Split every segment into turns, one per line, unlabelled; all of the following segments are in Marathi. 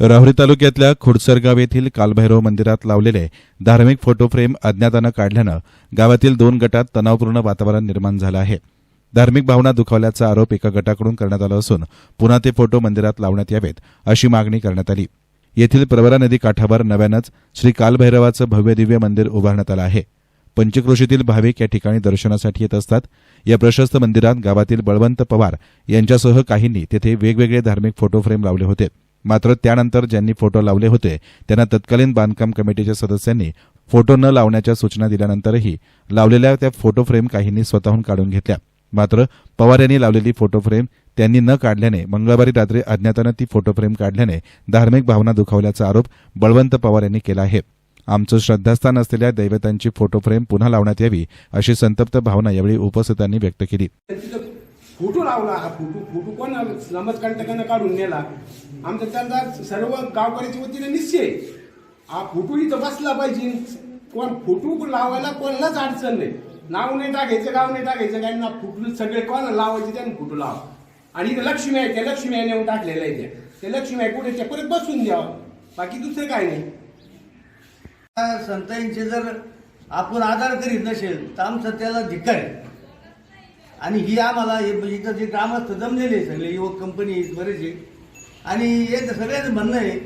राहुरी तालुक्यातल्या खुडसरगाव येथील कालभैरव मंदिरात लावलेले धार्मिक फोटो फ्रेम अज्ञातानं काढल्यानं गावातील दोन गटात तणावपूर्ण वातावरण निर्माण झालं आहे. धार्मिक भावना दुखावल्याचा आरोप एका गटाकडून करण्यात आला असून पुन्हा ते फोटो मंदिरात लावण्यात यावेत अशी मागणी करण्यात आली. येथील प्रवरा नदी काठावर नव्यानंच श्री कालभैरवाचं भव्य दिव्य मंदिर उभारण्यात आलं आहे. पंचक्रोशीतील भाविक या ठिकाणी दर्शनासाठी येत असतात. या प्रशस्त मंदिरात गावातील बळवंत पवार यांच्यासह काहींनी तेथे वेगवेगळे धार्मिक फोटो फ्रेम लावले होते. मात्र त्यानंतर ज्यांनी फोटो लावले होते त्यांना तत्कालीन बांधकाम कमिटीच्या सदस्यांनी फोटो न लावण्याच्या सूचना दिल्यानंतरही लावलेल्या त्या फोटो फ्रेम काहींनी स्वतःहून काढून घेतल्या. मात्र पवार यांनी लावलेली फोटो फ्रेम त्यांनी न काढल्याने मंगळवारी रात्री अज्ञातानं ती फोटो फ्रेम काढल्याने धार्मिक भावना दुखावल्याचा आरोप बळवंत पवार यांनी केला आहे. आमचं श्रद्धास्थान असलेल्या दैवतांची फोटो फ्रेम पुन्हा लावण्यात यावी अशी संतप्त भावना यावेळी उपस्थितांनी व्यक्त केली.
फोटो लावला हा फोटो फोटो कोण समाजकंटकानं काढून नेला? आमचा त्यांचा सर्व गावकऱ्याच्या वतीने निश्चय. हा फोटो इथं बसला पाहिजे. कोण फोटो लावायला कोणालाच अडचण नाही. नाव नाही टाकायचं गाव नाही टाकायचं काय ना फोटो सगळे कोण लावायचे त्याने फोटो लावा. आणि इथं लक्ष्मी आहे त्या लक्ष्मी आहे नेऊन टाकलेलं आहे त्या. त्या लक्ष्मी आहे कुठे त्या परत बसून द्यावं. बाकी दुसरं काय नाही.
संतांचे जर आपण आधार करीत नसेल तर आमचं त्याला धिक्कार आहे. आणि ही आम्हाला हे म्हणजे इथं जे ग्रामस्थ जमलेले सगळे युवक कंपनी बरेचसे आणि एक सगळ्यांचं म्हणणं आहे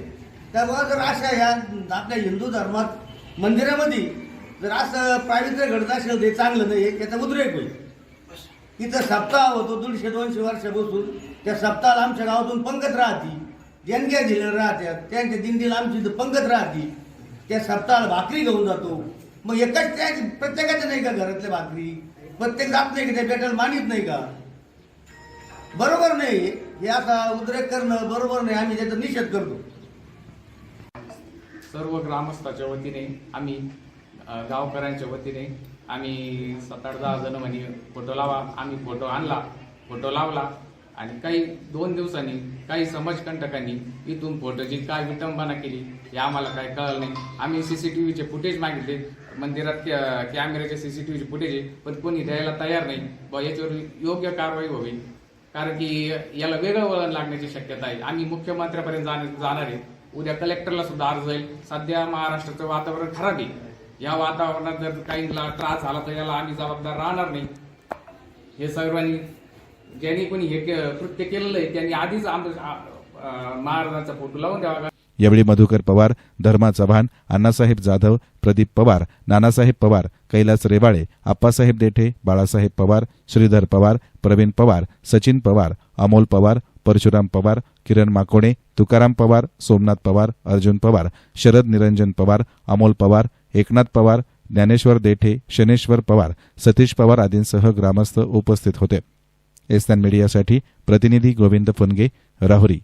त्यामुळे जर अशा ह्या आपल्या हिंदू धर्मात मंदिरामध्ये जर असं पावित्र्य घडत असेल ते चांगलं नाही त्याचा उद्रेक होईल. इथं सप्ताह होतो दीडशे दोनशे वर्षापासून. त्या सप्ताहाला आमच्या गावातून पंगत राहती. देणग्या दिल्या राहत्या त्यांच्या दिंडीला आमची इथं पंगत राहती. त्या सप्ताहाला भाकरी घेऊन जातो. मग एकाच त्या प्रत्येकाच्या नाही का घरातल्या भाकरी? प्रत्येक जात नाही का त्या भेटायला मानित नाही का? बरोबर नाही. हे असा उद्रेक करणं बरोबर नाही. आम्ही त्याचा निषेध करतो.
सर्व ग्रामस्थाच्या वतीने आम्ही अ, गावकऱ्यांच्या वतीने आम्ही सात आठ दहा जण म्हणे फोटो लावा. आम्ही फोटो आणला. फोटो लावला. आणि काही दोन दिवसांनी काही समाजकंटकांनी इथून फोटोची काय विटंबना केली हे आम्हाला काय कळलं नाही. आम्ही सी सी टी व्हीचे फुटेज मागितले. मंदिरात कॅ- टी व्हीचे फुटेज आहे पण कोणी द्यायला तयार नाही. व याच्यावर योग्य कारवाई व्हावी. कारण की याला वेगळं वळण लागण्याची शक्यता आहे. आम्ही मुख्यमंत्र्यापर्यंत जाणे- जाणार आहे. उद्या कलेक्टरला सुद्धा अर्ज जाईल. सध्या महाराष्ट्राचं वातावरण खराब आहे. या वातावरणात जर काही त्रास झाला तर याला आम्ही जबाबदार राहणार नाही. हे सर्वांनी ज्यांनी कोणी हे कृत्य केलेलं आहे त्यांनी आधीच महाराजांचा फोटो लावून द्यावा
यावेळी मधुकर पवार धर्मा चव्हाण अण्णासाहेब जाधव प्रदीप पवार नानासाहेब पवार कैलास रेवाळे आप्पासाहेब देठे बाळासाहेब पवार श्रीधर पवार प्रवीण पवार सचिन पवार अमोल पवार परशुराम पवार किरण माकोणे तुकाराम पवार सोमनाथ पवार अर्जुन पवार शरद निरंजन पवार अमोल पवार एकनाथ पवार ज्ञानेश्वर देठे शनेश्वर पवार सतीश पवार आदींसह ग्रामस्थ उपस्थित होते. एसनान मीडियासाठी प्रतिनिधी गोविंद फुनगे राहुरी.